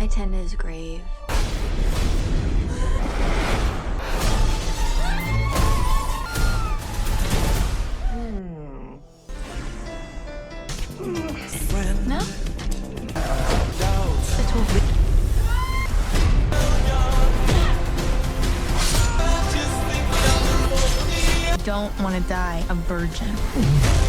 I tend his grave. No? Don't want to die a virgin.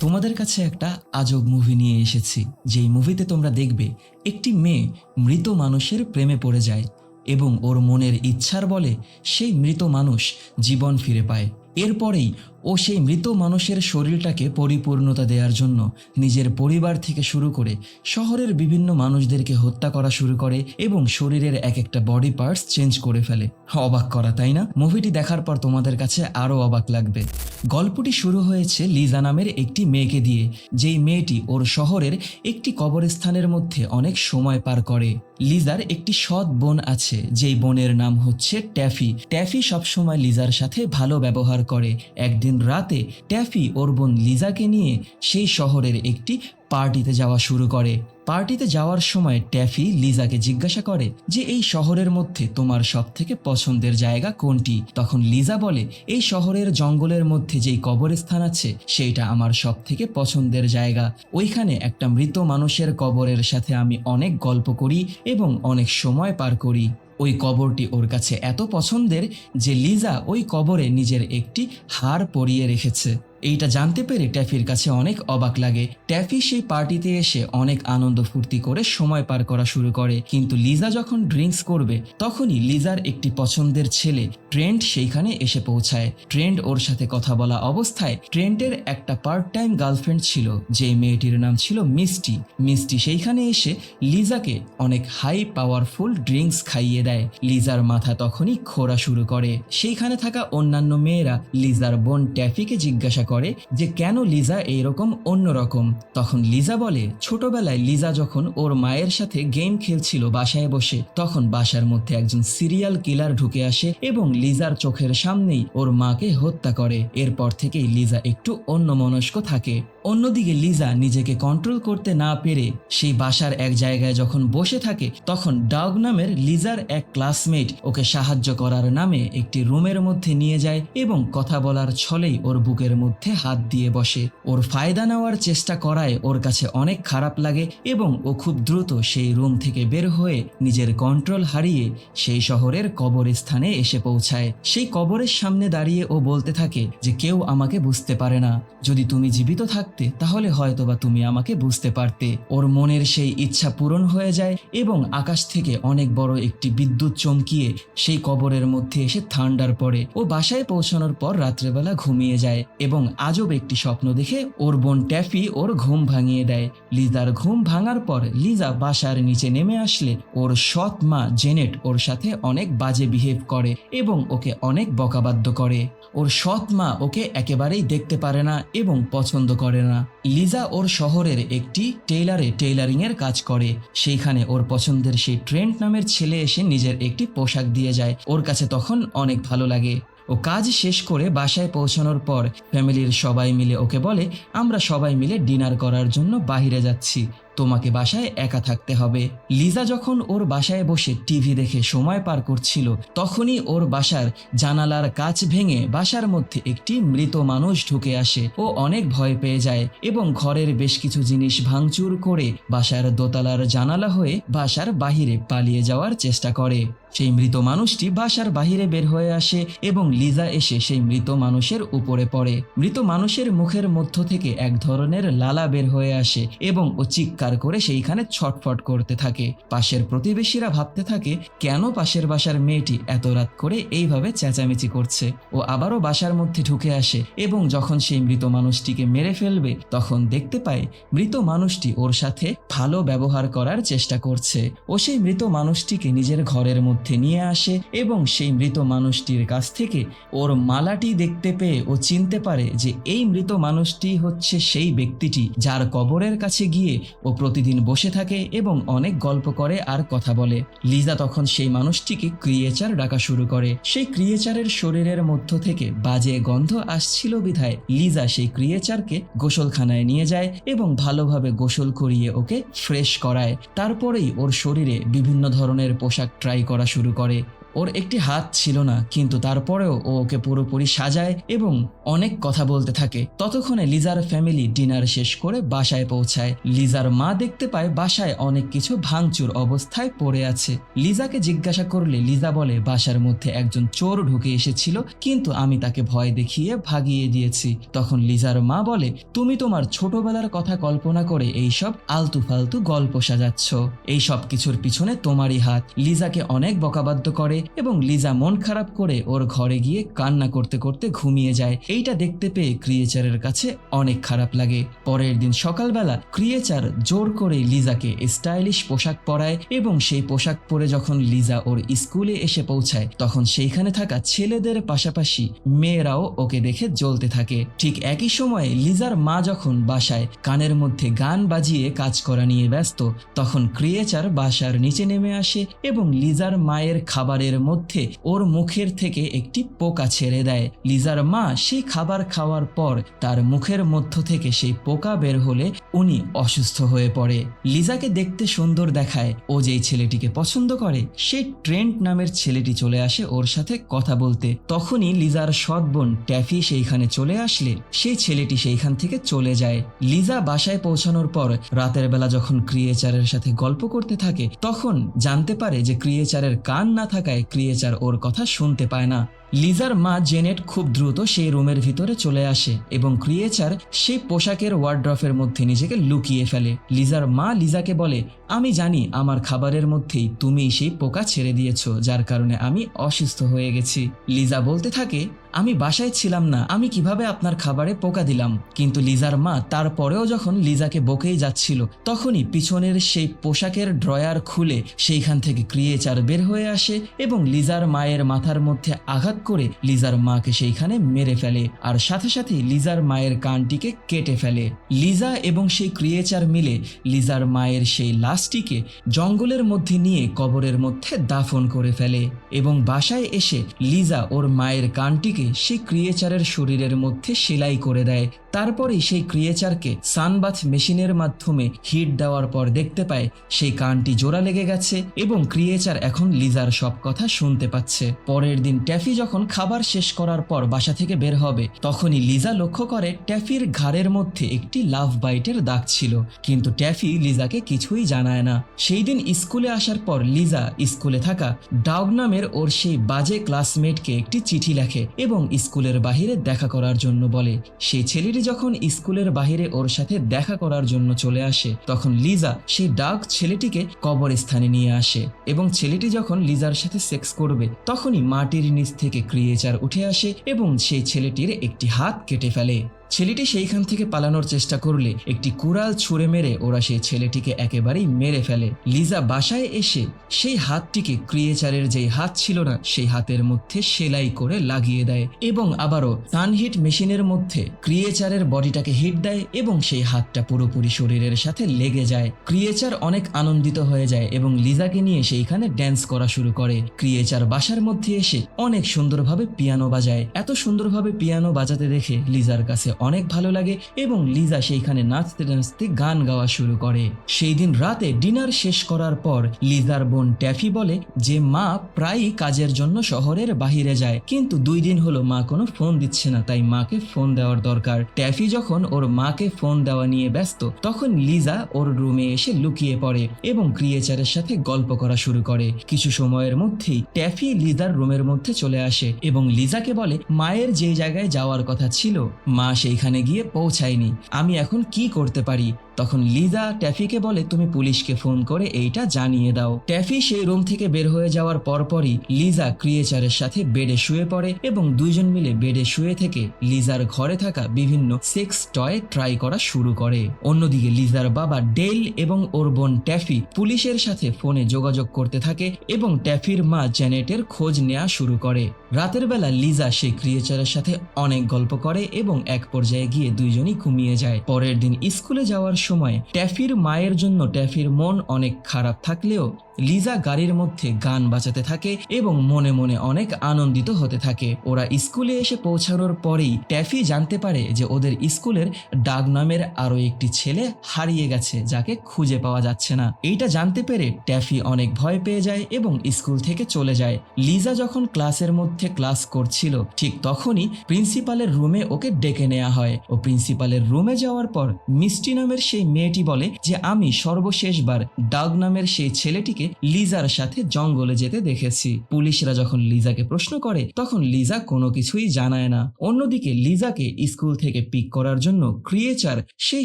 তোমাদের কাছে একটা আজব মুভি নিয়ে এসেছি, যেই মুভিতে তোমরা দেখবে একটি মেয়ে মৃত মানুষের প্রেমে পড়ে যায় এবং ওর মনের ইচ্ছার বলে সেই মৃত মানুষ জীবন ফিরে পায়। এরপরেই ও সেই মৃত মানুষের শরীরটাকে পরিপূর্ণতা দেওয়ার জন্য নিজের পরিবার থেকে শুরু করে শহরের বিভিন্ন মানুষদেরকে হত্যা করা শুরু করে এবং শরীরের এক একটা বডি পার্টস চেঞ্জ করে ফেলে। অবাক করা, তাই না? মুভিটি দেখার পর তোমাদের কাছে আরও অবাক লাগবে। গল্পটি শুরু হয়েছে লিজা নামের একটি মেয়েকে দিয়ে, যেই মেয়েটি ওর শহরের একটি কবরস্থানের মধ্যে অনেক সময় পার করে। লিজার একটি সৎ বোন আছে, যেই বোনের নাম হচ্ছে ট্যাফি। ট্যাফি সবসময় লিজার সাথে ভালো ব্যবহার করে। একদিন রাতে ট্যাফি ওর বোন লিজাকে নিয়ে সেই শহরের একটি পার্টিতে যাওয়া শুরু করে। পার্টিতে যাওয়ার সময় ট্যাফি লিজাকে জিজ্ঞাসা করে যে, এই শহরের মধ্যে তোমার সব থেকে পছন্দের জায়গা কোনটি? তখন লিজা বলে, এই শহরের জঙ্গলের মধ্যে যেই কবরস্থান আছে, সেইটা আমার সব থেকে পছন্দের জায়গা। ওইখানে একটা মৃত মানুষের কবরের সাথে আমি অনেক গল্প করি এবং অনেক সময় পার করি। ওই কবরটি ওর কাছে এত পছন্দের যে লিজা ওই কবরে নিজের একটি হার পরিয়ে রেখেছে। এইটা জানতে পেরে ট্যাফির কাছে অনেক অবাক লাগে। ট্যাফি সেই পার্টিতে এসে অনেক আনন্দ ফুর্তি করে সময় পার করা শুরু করে। কিন্তু লিজা যখন ড্রিঙ্কস করবে, তখনই লিজার একটি পছন্দের ছেলে ট্রেন্ড সেইখানে এসে পৌঁছায়। ট্রেন্ড ওর সাথে কথা বলা অবস্থায় ট্রেন্ডের একটা পার্ট টাইম গার্লফ্রেন্ড ছিল যে মেয়েটির নাম ছিল মিষ্টি। মিষ্টি সেইখানে এসে লিজাকে অনেক হাই পাওয়ারফুল ড্রিঙ্কস খাইয়ে দেয়। লিজার মাথা তখনই খোরা শুরু করে। সেইখানে থাকা অন্যান্য মেয়েরা লিজার বোন ট্যাফিকে জিজ্ঞাসা করে যে কেন লিজা এইরকম অন্যরকম। তখন লিজা বলে, ছোটবেলায় লিজা যখন ওর মায়ের সাথে গেম খেলছিল বাসায় বসে, তখন বাসার মধ্যে একজন সিরিয়াল কিলার ঢুকে আসে এবং লিজার চোখের সামনেই ওর মাকে হত্যা করে। এরপর থেকেই লিজা একটু অন্যমনস্ক থাকে। অন্যদিকে লিজা নিজেকে কন্ট্রোল করতে না পেরে সেই বাসার এক জায়গায় যখন বসে থাকে, তখন ডাগ নামের লিজার এক ক্লাসমেট ওকে সাহায্য করার নামে একটি রুমের মধ্যে নিয়ে যায় এবং কথা বলার ছলেই ওর বুকের মধ্যে হাত দিয়ে বসে। ওর ফায়দা নেওয়ার চেষ্টা করায় ওর কাছে অনেক খারাপ লাগে এবং ও খুব দ্রুত সেই রুম থেকে বের হয়ে নিজের কন্ট্রোল হারিয়ে সেই শহরের কবরস্থানে এসে পৌঁছায়। সেই কবরের সামনে দাঁড়িয়ে ও বলতে থাকে যে, কেউ আমাকে বুঝতে পারে না। যদি তুমি জীবিত থাকতে তাহলে হয়তোবা তুমি আমাকে বুঝতে পারতে। ওর মনের সেই ইচ্ছা পূরণ হয়ে যায় এবং আকাশ থেকে অনেক বড় একটি বিদ্যুৎ চমকিয়ে সেই কবরের মধ্যে এসে থান্ডার পড়ে। ও বাসায় পৌঁছানোর পর রাত্রেবেলা ঘুমিয়ে যায় এবং আজব একটি স্বপ্ন দেখে ওর বোন ট্যাফি ওর ঘুম ভাঙিয়ে দেয়। লিজার ঘুম ভাঙার পর লিজা বাসার নিচে নেমে আসলে ওর সৎ মা জেনেট ওর সাথে অনেক বাজে বিহেভ করে এবং ওকে অনেক বকাবাদ্য করে। ওর সৎ মা ওকে একেবারেই দেখতে পারে না এবং পছন্দ করে না। লিজা ওর শহরের একটি টেইলারে টেইলারিং এর কাজ করে। সেইখানে ওর পছন্দের সেই ট্রেন্ড নামের ছেলে এসে নিজের একটি পোশাক দিয়ে যায়। ওর কাছে তখন অনেক ভালো লাগে। ও কাজ শেষ করে বাসায় পৌঁছানোর পর, ফ্যামিলির সবাই মিলে ওকে বলে, আমরা সবাই মিলে ডিনার করার জন্য বাহিরে যাচ্ছি। তোমাকে বাসায় একা থাকতে হবে। লিজা যখন ওর বাসায় বসে টিভি দেখে সময় পার করছিল, তখনই ওর বাসার জানালার কাচ ভেঙে বাসার মধ্যে একটি মৃত মানুষ ঢুকে আসে। ও অনেক ভয় পেয়ে যায় এবং ঘরের বেশ কিছু জিনিস ভাঙচুর করে বাসার দোতলার জানালা হয়ে বাসার বাহিরে পালিয়ে যাওয়ার চেষ্টা করে। সেই মৃত মানুষটি বাসার বাহিরে বের হয়ে আসে এবং লিজা এসে সেই মৃত মানুষের উপরে পড়ে। মৃত মানুষের মুখের মধ্য থেকে এক ধরনের লালা বের হয়ে আসে এবং ও চিৎকার করে সেইখানে ছটফট করতে থাকে। পাশের প্রতিবেশীরা ভাবতে থাকে, কেন পাশের বাসার মেয়েটি এত রাত করে এইভাবে চেঁচামেচি করছে? ও আবারও বাসার মধ্যে ঢুকে আসে এবং যখন সেই মৃত মানুষটিকে মেরে ফেলবে, তখন দেখতে পায় মৃত মানুষটি ওর সাথে ভালো ব্যবহার করার চেষ্টা করছে। ও সেই মৃত মানুষটিকে নিজের ঘরের মধ্যে নিয়ে আসে এবং সেই মৃত মানুষটির কাছ থেকে ওর মালাটি দেখতে পেয়ে ও চিনতে পারে যে এই মৃত মানুষটি হচ্ছে সেই ব্যক্তিটি যার কবরের কাছে গিয়ে ও প্রতিদিন বসে থাকে এবং অনেক গল্প করে আর কথা বলে। লিজা তখন সেই মানুষটিকে ক্রিয়েচার ডাকা শুরু করে। সেই ক্রিয়েচারের শরীরের মধ্য থেকে বাজে গন্ধ আসছিল বিধায় লিজা সেই ক্রিয়েচারকে গোসলখানায় নিয়ে যায় এবং ভালোভাবে গোসল করিয়ে ওকে ফ্রেশ করায়। তারপরেই ওর শরীরে বিভিন্ন ধরনের পোশাক ট্রাই করা শুরু করে। ওর একটি হাত ছিল না, কিন্তু তারপরেও ও ওকে পুরোপুরি সাজায় এবং অনেক কথা বলতে থাকে। ততক্ষণে লিজার ফ্যামিলি ডিনার শেষ করে বাসায় পৌঁছায়। লিজার মা দেখতে পায় বাসায় অনেক কিছু ভাঙচুর অবস্থায় পড়ে আছে। লিজাকে জিজ্ঞাসা করলে লিজা বলে, বাসার মধ্যে একজন চোর ঢুকে এসেছিল, কিন্তু আমি তাকে ভয় দেখিয়ে ভাগিয়ে দিয়েছি। তখন লিজার মা বলে, তুমি তোমার ছোটবেলার কথা কল্পনা করে এইসব আলতু ফালতু গল্প সাজাচ্ছ। এই সব কিছুর পিছনে তোমারই হাত। লিজাকে অনেক বকাবাদ্য করে এবং লিজা মন খারাপ করে ওর ঘরে গিয়ে কান্না করতে করতে ঘুমিয়ে যায়। এইটা দেখতে পেয়ে ক্রিয়েচারের কাছে অনেক খারাপ লাগে। পরের দিন সকালবেলা ক্রিয়েচার জোর করে লিজাকে স্টাইলিশ পোশাক পরায় এবং সেই পোশাক পরে যখন লিজা ওর স্কুলে এসে পৌঁছায়, তখন সেইখানে থাকা ছেলেদের পাশাপাশি মেয়েরাও ওকে দেখে জ্বলতে থাকে। ঠিক একই সময়ে লিজার মা যখন বাসায় কানের মধ্যে গান বাজিয়ে কাজ করা নিয়ে ব্যস্ত, তখন ক্রিয়েচার বাসার নিচে নেমে আসে এবং লিজার মায়ের খাবারের মধ্যে ওর মুখের থেকে একটি পোকা ছেড়ে দেয়। লিজার মা সেই খাবার খাওয়ার পর তার মুখের মধ্য থেকে সেই পোকা বের হলে উনি অসুস্থ হয়ে পড়ে। লিজাকে দেখতে সুন্দর দেখায় ও যেই ছেলেটিকে পছন্দ করে, সেই ট্রেন্ট নামের ছেলেটি চলে আসে ওর সাথে কথা বলতে। তখনই লিজার সৎ বোন ট্যাফি সেইখানে চলে আসলে, সেই ছেলেটি সেইখান থেকে চলে যায়। লিজা বাসায় পৌঁছানোর পর রাতের বেলা যখন ক্রিয়েচারের সাথে গল্প করতে থাকে, তখন জানতে পারে যে ক্রিয়েচারের কান না থাকায় ক্রিয়েচার ওর কথা শুনতে পায় না। লিজার মা জেনেট খুব দ্রুত সেই রুমের ভিতরে চলে আসে এবং ক্রিয়েচার সেই পোশাকের ওয়ার্ড্রফের মধ্যে নিজেকে লুকিয়ে ফেলে। লিজার মা লিজাকে বলে, আমি জানি আমার খাবারের মধ্যেই তুমি সেই পোকা ছেড়ে দিয়েছ, যার কারণে আমি অসুস্থ হয়ে গেছি। লিজা বলতে থাকে, আমি বাসায় ছিলাম না, আমি কীভাবে আপনার খাবারে পোকা দিলাম? কিন্তু লিজার মা তারপরেও যখন লিজাকে বকেই যাচ্ছিল, তখনই পিছনের সেই পোশাকের ড্রয়ার খুলে সেইখান থেকে ক্রিয়েচার বের হয়ে আসে এবং লিজার মায়ের মাথার মধ্যে আঘাত করে লিজার মাকে সেইখানে মেরে ফেলে, আর সাথে সাথে লিজার মায়ের কানটিকে কেটে ফেলে। লিজা এবং সেই ক্রিয়েচার মিলে লিজার মায়ের সেই লাশটিকে জঙ্গলের মধ্যে নিয়ে কবরের মধ্যে দাফন করে ফেলে এবং বাসায় এসে লিজা ওর মায়ের কানটিকে সেই ক্রিয়েচারের শরীরের মধ্যে সেলাই করে দেয়। তারপরেই সেই ক্রিয়েচারকে সানবাথ মেশিনের মাধ্যমে হিট দেওয়ার পর দেখতে পায় সেই কানটি জোড়া লেগে গেছে এবং ক্রিয়েচার এখন লিজার সব কথা শুনতে পাচ্ছে। পরের দিন ট্যাফি যখন খাবার শেষ করার পর বাসা থেকে বের হবে, তখনই লিজা লক্ষ্য করে ট্যাফির ঘাড়ের মধ্যে একটি লাভ বাইটের দাগ ছিল। কিন্তু ট্যাফি লিজাকে কিছুই জানায় না। সেই দিন স্কুলে আসার পর লিজা স্কুলে থাকা ডাউগ নামের ওর সেই বাজে ক্লাসমেটকে একটি চিঠি লেখে এবং স্কুলের বাহিরে দেখা করার জন্য বলে। সেই ছেলেটি যখন স্কুলের বাহিরে ওর সাথে দেখা করার জন্য চলে আসে, তখন লিজা সেই ডাক ছেলেটিকে কবরস্থানে নিয়ে আসে এবং ছেলেটি যখন লিজার সাথে সেক্স করবে, তখনই মাটির নিচ থেকে ক্রিয়েচার উঠে আসে এবং সেই ছেলেটির একটি হাত কেটে ফেলে। ছেলেটি সেইখান থেকে পালানোর চেষ্টা করলে একটি কুড়াল ছুঁড়ে মেরে ওরা সেই ছেলেটিকে একেবারেই মেরে ফেলে। লিজা বাসায় এসে সেই হাতটিকে ক্রিয়েচারের যেই হাত ছিল না, সেই হাতের মধ্যে সেলাই করে লাগিয়ে দেয় এবং আবারও সানহিট মেশিনের মধ্যে ক্রিয়েচারের বডিটাকে হিট দেয় এবং সেই হাতটা পুরোপুরি শরীরের সাথে লেগে যায়। ক্রিয়েচার অনেক আনন্দিত হয়ে যায় এবং লিজাকে নিয়ে সেইখানে ড্যান্স করা শুরু করে। ক্রিয়েচার বাসার মধ্যে এসে অনেক সুন্দরভাবে পিয়ানো বাজায়। এত সুন্দরভাবে পিয়ানো বাজাতে দেখে লিজার কাছে অনেক ভালো লাগে এবং লিজা সেইখানে নাচতে নাচতে গান গাওয়া শুরু করে। সেই দিন রাতে ডিনার শেষ করার পর লিজার বোন ট্যাফি বলে যে মা প্রায়ই কাজের জন্য শহরের বাহিরে যায়, কিন্তু দুই দিন হলো মা কোনো ফোন দিচ্ছে না, তাই মাকে ফোন দেওয়ার দরকার। ট্যাফি যখন ওর মাকে ফোন দেওয়া নিয়ে ব্যস্ত, তখন লিজা ওর রুমে এসে লুকিয়ে পড়ে এবং ক্রিয়েচারের সাথে গল্প করা শুরু করে। কিছু সময়ের মধ্যেই ট্যাফি লিজার রুমের মধ্যে চলে আসে এবং লিজাকে বলে, মায়ের যে জায়গায় যাওয়ার কথা ছিল, মা সেইখানে গিয়ে পৌঁছায়নি। আমি এখন কি করতে পারি? তখন লিজা ট্যাফিকে বলে, তুমি পুলিশকে ফোন করে এইটা জানিয়ে দাও। ট্যাফি সেই রুম থেকে বের হয়ে যাওয়ার পরপরই লিজা ক্রিয়েচারের সাথে বেডে শুয়ে পড়ে এবং দুইজন মিলে বেডে শুয়ে থেকে লিজার ঘরে থাকা বিভিন্ন সেক্স টয় ট্রাই করা শুরু করে। অন্যদিকে লিজার বাবা ডেল এবং ওর বোন ট্যাফি পুলিশের সাথে ফোনে যোগাযোগ করতে থাকে এবং ট্যাফির মা জ্যানেটের খোঁজ নেওয়া শুরু করে। রাতের বেলা লিজা সেই ক্রিয়েচারের সাথে অনেক গল্প করে এবং এক পর্যায়ে গিয়ে দুইজনই ঘুমিয়ে যায়। পরের দিন স্কুলে যাওয়ার সময় ট্যাফির মায়ের জন্য ট্যাফির মন অনেক খারাপ থাকলেও লিজা গাড়ির মধ্যে গান বাজাতে থাকে এবং মনে মনে অনেক আনন্দিত হতে থাকে। ওরা স্কুলে এসে পৌঁছানোর পরেই ট্যাফি জানতে পারে যে ওদের স্কুলের ডাগ নামের আরও একটি ছেলে হারিয়ে গেছে, যাকে খুঁজে পাওয়া যাচ্ছে না। এইটা জানতে পেরে ট্যাফি অনেক ভয় পেয়ে যায় এবং স্কুল থেকে চলে যায়। লিজা যখন ক্লাসের মধ্যে ক্লাস করছিল, ঠিক তখনই প্রিন্সিপালের রুমে ওকে ডেকে নেওয়া হয়। ও প্রিন্সিপালের রুমে যাওয়ার পর মিষ্টি নামের সেই মেয়েটি বলে যে, আমি সর্বশেষবার ডাগ নামের সেই ছেলেটিকে লিজার সাথে জঙ্গলে যেতে দেখেছি। পুলিশরা যখন লিজাকে প্রশ্ন করে, তখন লিজা কোনো কিছুই জানায় না। অন্যদিকে লিজাকে স্কুল থেকে পিক করার জন্য ক্রিয়েচার সেই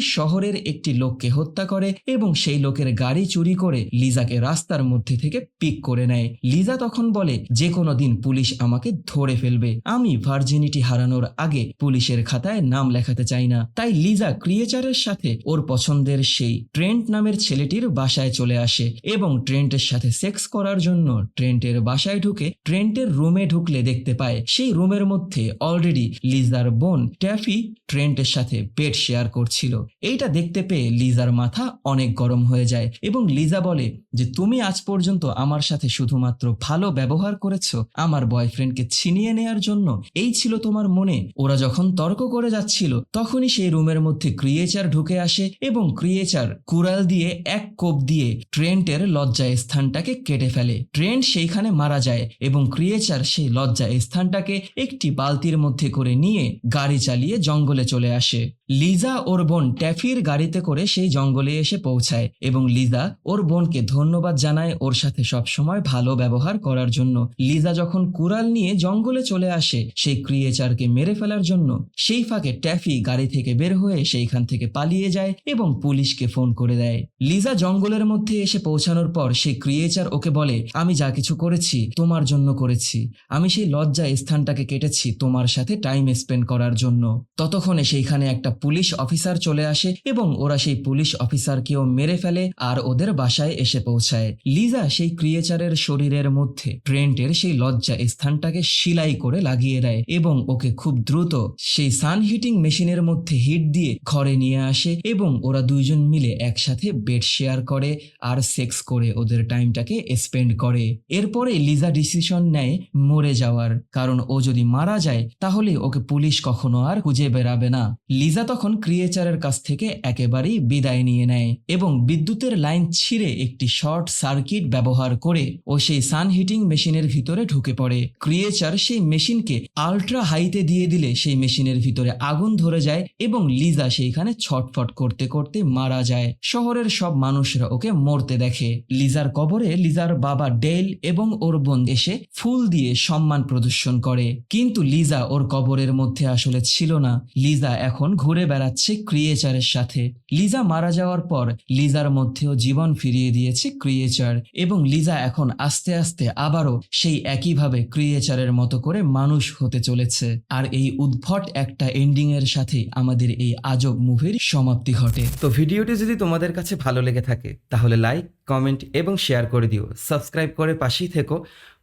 শহরের একটি লোককে হত্যা করে এবং সেই লোকের গাড়ি চুরি করে লিজাকে রাস্তার মধ্যে থেকে পিক করে নেয়। লিজা তখন বলে, যে কোনো দিন পুলিশ আমাকে ধরে ফেলবে। আমি ভার্জিনিটি হারানোর আগে পুলিশের খাতায় নাম লেখাতে চাই না। তাই লিজা ক্রিয়েচারের সাথে ওর পছন্দের সেই ট্রেন্ট নামের ছেলেটির বাসায় চলে আসে এবং ট্রেন্টের সাথে সেক্স করার জন্য ট্রেন্টের বাসায় ঢুকে ট্রেন্টের রুমে ঢুকলে দেখতে পায়। সেই রুমের মধ্যে অলরেডি লিজার বোন ট্যাফি ট্রেন্টের সাথে বেড শেয়ার করছিল। এইটা দেখতে পেয়ে লিজার মাথা অনেক গরম হয়ে যায় এবং লিজা বলে যে, তুমি আজ পর্যন্ত আমার সাথে শুধুমাত্র ভালো ব্যবহার করেছ। আমার বয়ফ্রেন্ডকে ছিনিয়ে নেয়ার জন্য এই ছিল তোমার মনে। ওরা যখন তর্ক করে যাচ্ছিল, তখনই সেই রুমের মধ্যে ক্রিয়েচার ঢুকে আসে এবং ক্রিয়েচার কুড়াল দিয়ে এক কোপ দিয়ে ট্রেন্টের লজ্জা স্থানটাকে কেটে ফেলে। ট্রেন্ট সেইখানে মারা যায় এবং ক্রিয়েচার সেই লজ্জা স্থানটাকে একটি বালতির মধ্যে করে নিয়ে গাড়ি চালিয়ে জঙ্গলে চলে আসে। লিজা ওর বোন ট্যাফির গাড়িতে করে সেই জঙ্গলে এসে পৌঁছায় এবং লিজা ওর বোনকে ধন্যবাদ জানায় ওর সাথে সবসময় ভালো ব্যবহার করার জন্য। লিজা যখন কুড়াল নিয়ে জঙ্গলে চলে আসে, সেই ক্রিয়েচারকে মেরে ফেলার জন্য সেই ফাঁকে ট্যাফি গাড়ি থেকে বের হয়ে সেইখান থেকে পালিয়ে যায় এবং পুলিশকে ফোন করে দেয়। লিজা জঙ্গলের মধ্যে এসে পৌঁছানোর পর সেই ক্রিয়েচার ওকে বলে, আমি যা কিছু করেছি, তোমার জন্য করেছি। আমি সেই লজ্জা স্থানটাকে কেটেছি তোমার সাথে টাইম স্পেন্ড করার জন্য। ততক্ষণে সেইখানে একটা পুলিশ অফিসার চলে আসে এবং ওরা সেই পুলিশ অফিসারকেও মেরে ফেলে আর ওদের বাসায় এসে পৌঁছায়। লিজা সেই ক্রিয়েচারের শরীরের মধ্যে ট্রেন্টের সেই লজ্জা স্থানটাকে সিলাই করে লাগিয়ে দেয় এবং ওকে খুব দ্রুত সেই সান হিটিং মেশিনের মধ্যে হিট দিয়ে ঘরে নিয়ে আসে এবং ওরা দুইজন মিলে একসাথে বেড শেয়ার করে আর সেক্স করে ওদের টাইমটাকে স্পেন্ড করে। এরপরে লিজা ডিসিশন নেয় মরে যাওয়ার। কারণ ও যদি মারা যায়, তাহলে ওকে পুলিশ কখনো আর খুঁজে বেরাবে না। লিজা তখন ক্রিয়েচারের কাছ থেকে একেবারেই বিদায় নিয়ে নেয় এবং বিদ্যুতের লাইন ছিঁড়ে একটি শর্ট সার্কিট ব্যবহার করে ও সেই সান হিটিং মেশিনের ভিতরে ঢুকে পড়ে। ক্রিয়েচার সেই মেশিনকে আল্ট্রা হাইতে দিয়ে দিলে সেই মেশিনের ভিতরে আগুন ধরে যায় এবং লিজা সেইখানে ছটফট করতে করতে মারা যায়। শহরের সব মানুষরা ওকে মরতে দেখে। লিজার কবরে লিজার বাবা ডেল এবং ওর বোন এসে ফুল দিয়ে সম্মান প্রদর্শন করে। কিন্তু লিজা ওর কবরের মধ্যে আসলে ছিল না। লিজা এখন ঘুরে বেড়াচ্ছে ক্রিয়েচারের সাথে। লিজা মারা যাওয়ার পর লিজার মধ্যেও জীবন ফিরিয়ে দিয়েছে ক্রিয়েচার এবং লিজা এখন আস্তে আস্তে আবারও সেই একইভাবে ক্রিয়েচারের মতো করে মানুষ হতে চলেছে। আর এই উদ্ভট একটা এন্ডিং এর সাথে আমাদের এই আজব মুভির সমাপ্তি ঘটে। তো ভিডিওটি যদি তোমাদের কাছে ভালো লেগে থাকে, তাহলে লাইক কমেন্ট এবং শেয়ার করে দিও। সাবস্ক্রাইব করে পাশেই থেকো।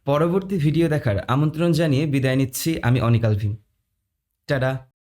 পরবর্তী ভিডিও দেখার আমন্ত্রণ জানিয়ে বিদায় নিচ্ছি আমি অনিকাল ভীম টাটা।